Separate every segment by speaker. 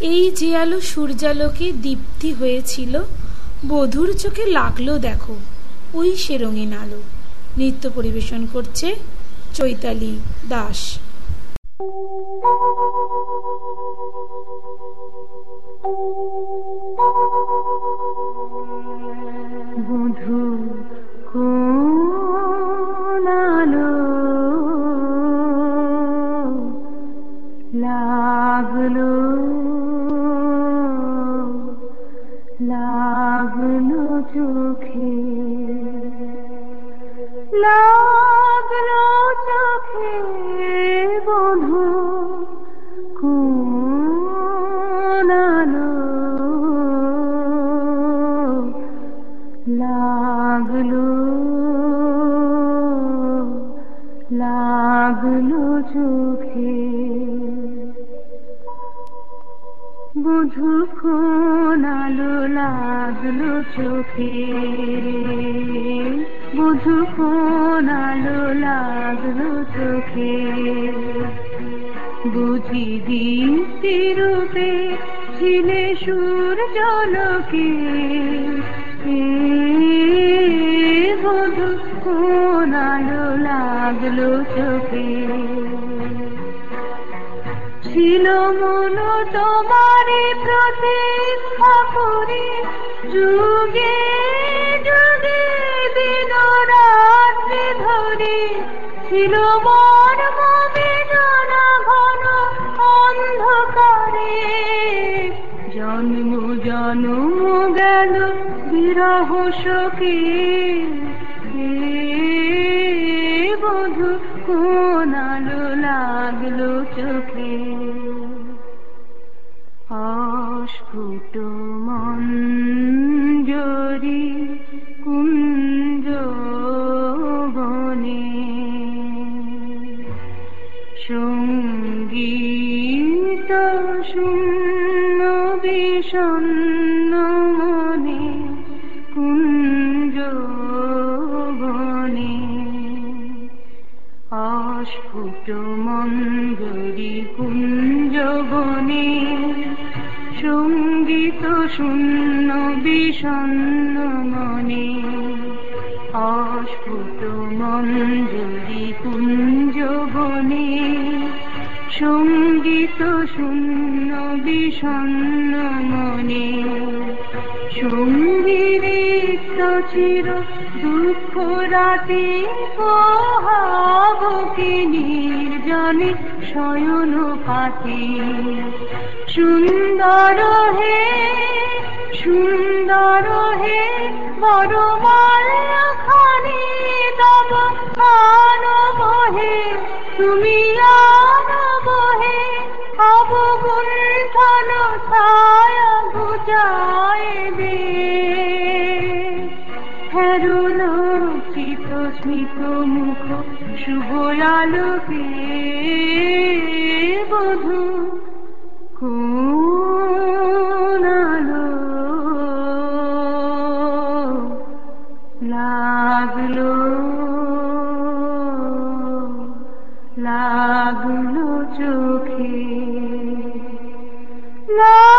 Speaker 1: এই যে আলো সূর্যালোকে দীপ্তি হয়েছিল, বধুর চোখে লাগল দেখো, ওই সে রঙিন আলো। নৃত্য পরিবেশন করছে চৈতালি দাস।
Speaker 2: চোখে। লাগল চোখে বধু কোন আলো লাগল লাগল চোখে। বুঝু কোন আলো লাগল চোখে। বুঝু কোন আলো লাগল চোখে। বুঝি দীপ্তি রূপে ছিলে সুর জলকে বধু কোন আলো লাগল চোখে। ছিল মন তোমারে প্রতীক্ষা করে। যুগে যুগে দিন রাত্রি ধরে। ছিল মমে জানা ঘন অন্ধকারে। জন্ম জন্ম গেল বিরহ শোকে বধু কোন আলো লাগল চোখে অস্ফুট মঞ্জরি কুঞ্জ বনে সংগীত শূন্য বিষণ্ণ মঞ্জরি কুঞ্জবনে সংগীত শূন্য বিষণ্ণ মনে। অস্ফুট মঞ্জুরি কুঞ্জ বনে সংগীত শূন্য বিষণ্ণ মনে। সংগীত চির দুঃখ রাতে পোহাবকে নির্জনে শয়ন পাতে। সুন্দর হে সুন্দর হে, বড় দে হেরুল চিত স্মিত মুখ শুভ আলোকে বধু লাগল? লাগল চোখে। লাগল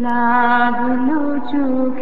Speaker 2: লাগল চোখে